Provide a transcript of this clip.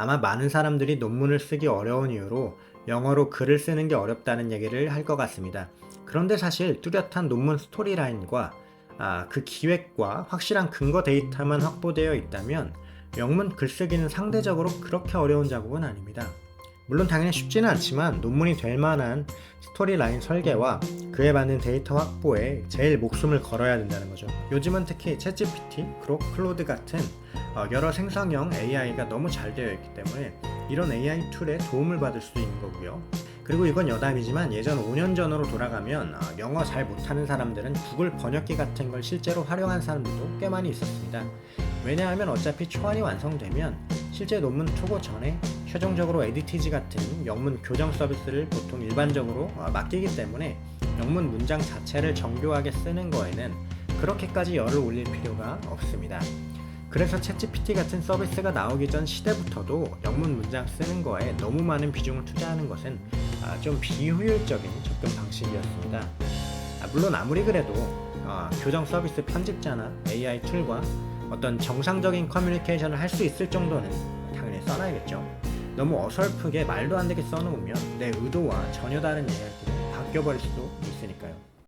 아마 많은 사람들이 논문을 쓰기 어려운 이유로 영어로 글을 쓰는 게 어렵다는 얘기를 할 것 같습니다. 그런데 사실 뚜렷한 논문 스토리라인과 아, 그 기획과 확실한 근거 데이터만 확보되어 있다면 영문 글쓰기는 상대적으로 그렇게 어려운 작업은 아닙니다. 물론 당연히 쉽지는 않지만 논문이 될 만한 스토리라인 설계와 그에 맞는 데이터 확보에 제일 목숨을 걸어야 된다는 거죠. 요즘은 특히 챗GPT, 그로 클로드 같은 어, 여러 생성형 AI가 너무 잘 되어 있기 때문에 이런 AI 툴에 도움을 받을 수도 있는 거고요. 그리고 이건 여담이지만 예전 5년 전으로 돌아가면 어, 영어 잘 못하는 사람들은 구글 번역기 같은 걸 실제로 활용한 사람들도 꽤 많이 있었습니다. 왜냐하면 어차피 초안이 완성되면 실제 논문 투고 전에 최종적으로 에디티지 같은 영문 교정 서비스를 보통 일반적으로 어, 맡기기 때문에 영문 문장 자체를 정교하게 쓰는 거에는 그렇게까지 열을 올릴 필요가 없습니다. 그래서 챗GPT 같은 서비스가 나오기 전 시대부터도 영문 문장 쓰는 거에 너무 많은 비중을 투자하는 것은 아, 좀 비효율적인 접근 방식이었습니다. 아, 물론 아무리 그래도 아, 교정 서비스 편집자나 AI 툴과 어떤 정상적인 커뮤니케이션을 할 수 있을 정도는 당연히 써놔야겠죠. 너무 어설프게 말도 안 되게 써놓으면 내 의도와 전혀 다른 이야기로 바뀌어버릴 수도 있으니까요.